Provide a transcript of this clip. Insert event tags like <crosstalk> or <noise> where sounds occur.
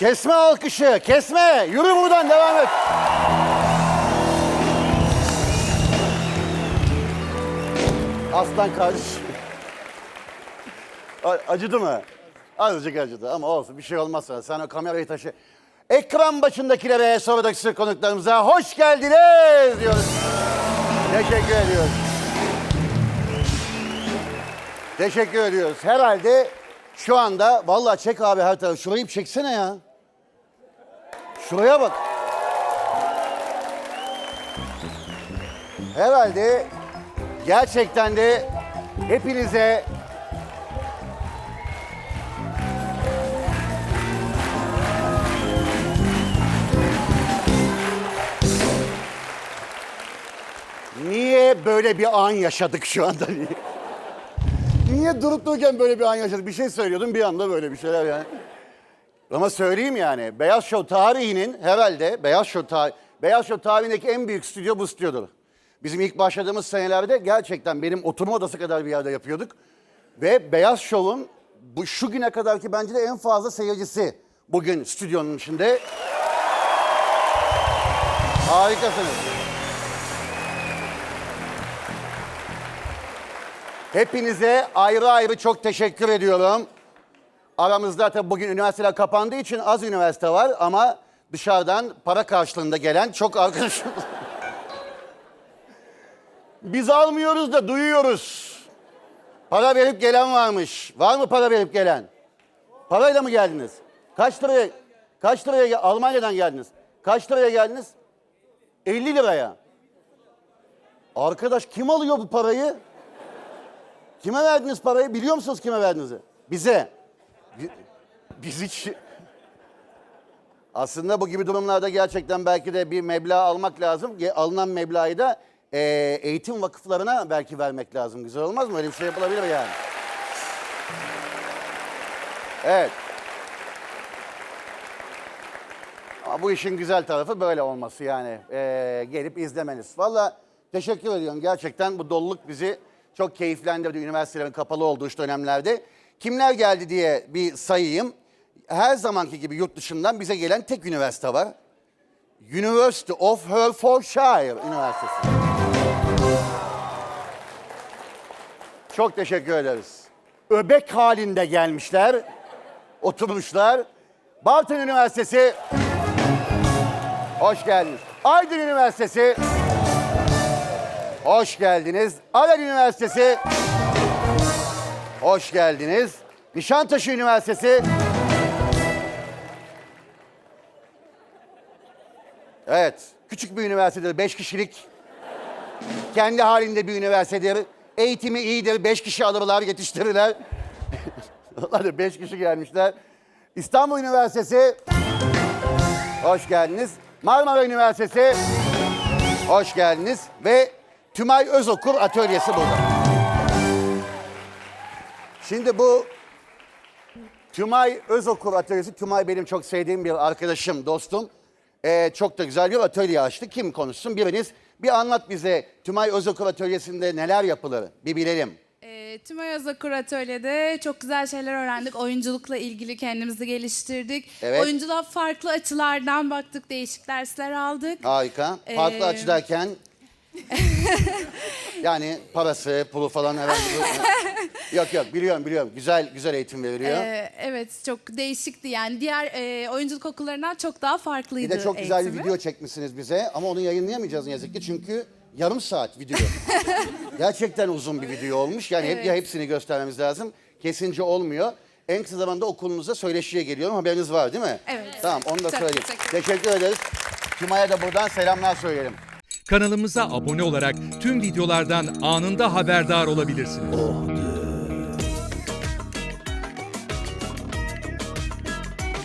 Kesme alkışı, kesme. Yürü buradan, devam et. Aslan kardeşim. Acıdı mı? Azıcık acıdı ama olsun bir şey olmaz sana. Sen o kamerayı taşı. Ekran başındakilere, sonradaki konuklarımıza hoş geldiniz diyoruz. Teşekkür ediyoruz. Teşekkür ediyoruz. Herhalde şu anda vallahi çek abi her tarafı. Şurayı bir çeksene ya. Şuraya bak. Herhalde gerçekten de hepinize Niye böyle bir an yaşadık şu anda? Niye? Durup dururken böyle bir an yaşadık? Bir şey söylüyordum bir anda böyle bir şeyler yani. Ama söyleyeyim yani Beyaz Show tarihinin herhalde Beyaz Show, tarih, Beyaz Show tarihindeki en büyük stüdyo bu stüdyodur. Bizim ilk başladığımız senelerde gerçekten benim oturma odası kadar bir yerde yapıyorduk. Ve Beyaz Show'un bu şu güne kadarki bence de en fazla seyircisi bugün stüdyonun içinde. Harikasınız. Hepinize ayrı ayrı çok teşekkür ediyorum. Aramızda tabii bugün üniversiteler kapandığı için az üniversite var ama dışarıdan para karşılığında gelen çok arkadaşımız. <laughs> Biz almıyoruz da duyuyoruz. Para verip gelen varmış. Var mı para verip gelen? Parayla mı geldiniz? Kaç liraya? Kaç liraya Almanya'dan geldiniz? Kaç liraya geldiniz? 50 liraya. Arkadaş kim alıyor bu parayı? Kime verdiniz parayı? Biliyor musunuz kime verdiğinizi? Bize. Bi- Biz hiç... Aslında bu gibi durumlarda gerçekten belki de bir meblağ almak lazım. Alınan meblağı da e, eğitim vakıflarına belki vermek lazım. Güzel olmaz mı? Öyle bir şey yapılabilir yani. Evet. Ama bu işin güzel tarafı böyle olması yani. Ee, gelip izlemeniz. Valla teşekkür ediyorum. Gerçekten bu doluluk bizi çok keyiflendirdi üniversitelerin kapalı olduğu şu dönemlerde. Kimler geldi diye bir sayayım. Her zamanki gibi yurt dışından bize gelen tek üniversite var. University of Hertfordshire Üniversitesi. Çok teşekkür ederiz. Öbek halinde gelmişler, oturmuşlar. Bartın Üniversitesi Hoş geldiniz. Aydın Üniversitesi. Hoş geldiniz. Aral Üniversitesi. Hoş geldiniz. Nişantaşı Üniversitesi. Evet, küçük bir üniversitedir, beş kişilik. Kendi halinde bir üniversitedir. Eğitimi iyidir, beş kişi alırlar, yetiştirirler. <laughs> Onlar beş kişi gelmişler. İstanbul Üniversitesi. Hoş geldiniz. Marmara Üniversitesi. Hoş geldiniz. Ve Tümay Özokur Atölyesi burada. Şimdi bu Tümay Özokur Atölyesi, Tümay benim çok sevdiğim bir arkadaşım, dostum. Ee, çok da güzel bir atölye açtı. Kim konuşsun? Biriniz bir anlat bize Tümay Özokur Atölyesi'nde neler yapılır? Bir bilelim. E, Tümay Özakur Atölye'de çok güzel şeyler öğrendik. Oyunculukla ilgili kendimizi geliştirdik. Evet. Oyunculuğa farklı açılardan baktık, değişik dersler aldık. Harika. Farklı Ee, açı derken... <laughs> yani parası, pulu falan herhangi <laughs> bir... yok yok biliyorum biliyorum. Güzel güzel eğitim veriliyor. E, evet, çok değişikti yani. Diğer e, oyunculuk okullarından çok daha Bir farklıydı de çok güzel bir eğitimi. video çekmişsiniz bize ama onu yayınlayamayacağız ne yazık ki çünkü yarım saat video. <laughs> Gerçekten uzun bir video olmuş. Yani hep ya hepsini göstermemiz lazım. Kesince olmuyor. En kısa zamanda okulunuza söyleşiye geliyorum. Haberiniz var değil mi? Evet. Tamam onu da Çok söyleyeyim. teşekkür Teşekkür ederiz. Tümay'a da buradan selamlar söyleyelim. Kanalımıza abone olarak tüm videolardan anında haberdar olabilirsiniz. Oh